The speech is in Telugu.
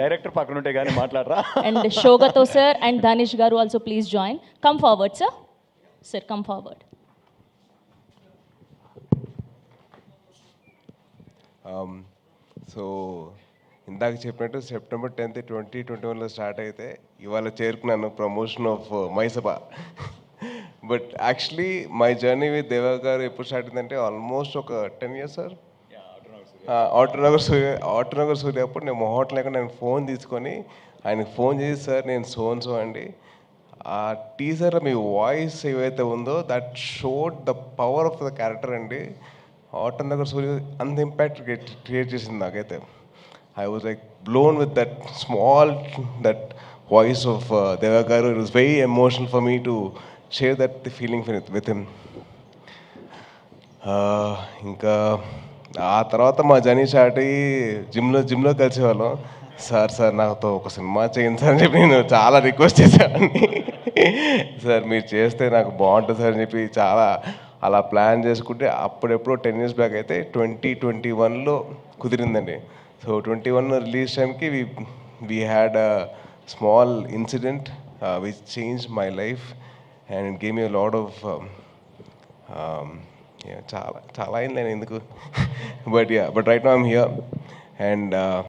డైరెక్టర్ పక్కన ఉంటే కానీ మాట్లాడరా And Shogato sir and Danish Garu also please join. Come forward, sir. Sir, come forward. So ఇందాక చెప్పినట్టు సెప్టెంబర్ టెన్త్ ట్వంటీ ట్వంటీ వన్లో స్టార్ట్ అయితే ఇవాళ చేరుకున్నాను promotion of మైసభ but actually my journey with Deva garu ఎప్పుడు స్టార్ట్ అయిందంటే ఆల్మోస్ట్ ఒక ten years sir Autonagar Surya Autonagar Surya అప్పుడు నేను మొహోట్ లేక నేను ఫోన్ తీసుకొని ఆయనకు ఫోన్ చేసి సార్ నేను సోన్ సో అండి. ఆ టీజర్లో మీ వాయిస్ ఏవైతే ఉందో that showed the power of the character అండి. ఆటోనగర్ సూర్య అంత ఇంపాక్ట్ క్రియేట్ చేసింది నాకైతే. I was like blown with that small that voice of Deva garu it was very emotional for me to share that the feeling with him ఇంకా ఆ తర్వాత మా జనీష్ ఆటి జిమ్లో జిమ్లో కలిసేవాళ్ళం. సార్ సార్ నాతో ఒక సినిమా చేయండి సార్ అని చెప్పి నేను చాలా రిక్వెస్ట్ చేశాను సార్ మీరు చేస్తే నాకు బాగుంటుంది సార్ అని చెప్పి చాలా అలా ప్లాన్ చేసుకుంటే అప్పుడెప్పుడు టెన్ ఇయర్స్ బ్యాక్ అయితే ట్వంటీ ట్వంటీ వన్లో కుదిరిందండి. సో ట్వంటీ వన్ రిలీజ్ టైంకి we we had a small incident which change my life and game you lad of చాలా చాలా అయింది. నేను ఎందుకు? But yeah but right no I'm here and